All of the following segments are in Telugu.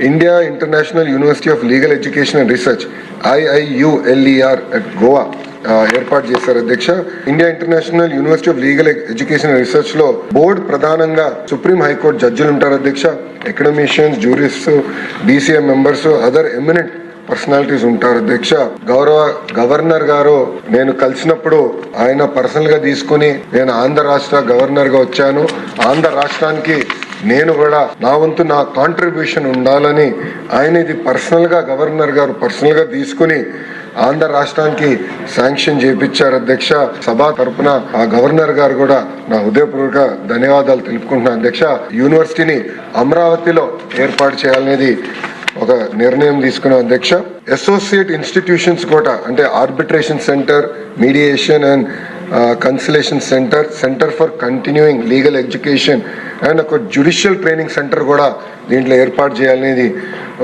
India International University of Legal Education and Research IIULER at Goa ఏర్పాటు చేశారు అధ్యక్ష. India International University of Legal Education రీసెర్చ్లో board ప్రధానంగా సుప్రీం హైకోర్టు జడ్జిలు ఉంటారు అధ్యక్ష. Academicians jurist BCM members other eminent personalities ఉంటారు అధ్యక్ష. గౌరవ గవర్నర్ గారు నేను కలిసినప్పుడు ఆయన పర్సనల్గా తీసుకుని నేను ఆంధ్ర రాష్ట్ర గవర్నర్గా వచ్చాను. ఆంధ్ర రాష్ట్రానికి నేను కూడా నా వంతు నా కాంట్రిబ్యూషన్ ఉండాలని ఆయన ఇది పర్సనల్గా గవర్నర్ గారు పర్సనల్గా తీసుకుని ఆంధ్ర రాష్ట్రానికి శాంక్షన్ చేపించారు అధ్యక్ష. సభ తరపున ఆ గవర్నర్ గారు కూడా నా హృదయపూర్వక ధన్యవాదాలు తెలుపుకుంటున్నాను అధ్యక్ష. యూనివర్సిటీని అమరావతిలో ఏర్పాటు చేయాలనేది ఒక నిర్ణయం తీసుకున్న అధ్యక్ష. అసోసియేట్ ఇన్స్టిట్యూషన్స్ కూడా అంటే arbitration centre mediation and conciliation centre centre for continuing legal education and ఒక జ్యుడిషియల్ ట్రైనింగ్ సెంటర్ కూడా దీంట్లో ఏర్పాటు చేయాలనేది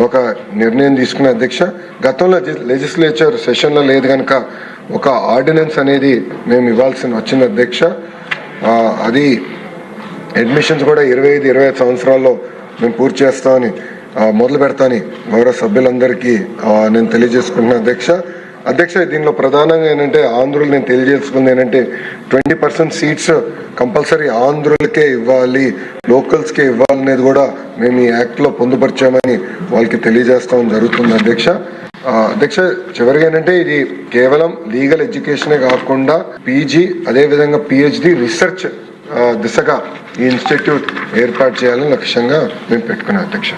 ఒక నిర్ణయం తీసుకున్న అధ్యక్ష. గతంలో లెజిస్లేచర్ సెషన్లో లేదు కనుక ఒక ఆర్డినెన్స్ అనేది మేము ఇవ్వాల్సిన వచ్చింది అధ్యక్ష. అది అడ్మిషన్స్ కూడా ఇరవై ఐదు ఇరవై ఐదు సంవత్సరాల్లో మేము పూర్తి చేస్తామని మొదలు పెడతామని గౌరవ సభ్యులందరికీ నేను తెలియజేసుకుంటున్నాను అధ్యక్ష. అధ్యక్ష దీనిలో ప్రధానంగా ఏంటంటే ఆంధ్రులు నేను తెలియజేసుకుంది ఏంటంటే ట్వంటీ పర్సెంట్ సీట్స్ కంపల్సరీ ఆంధ్రులకే ఇవ్వాలి లోకల్స్కే ఇవ్వాలనేది కూడా మేము ఈ యాక్ట్లో పొందుపరిచామని వాళ్ళకి తెలియజేస్తాం జరుగుతుంది అధ్యక్ష. అధ్యక్ష చివరిగా ఏంటంటే ఇది కేవలం లీగల్ ఎడ్యుకేషనే కాకుండా పీజీ అదేవిధంగా పిహెచ్డి రీసెర్చ్ దిశగా ఈ ఇన్స్టిట్యూట్ ఏర్పాటు చేయాలని లక్ష్యంగా మేము పెట్టుకున్నాం అధ్యక్ష.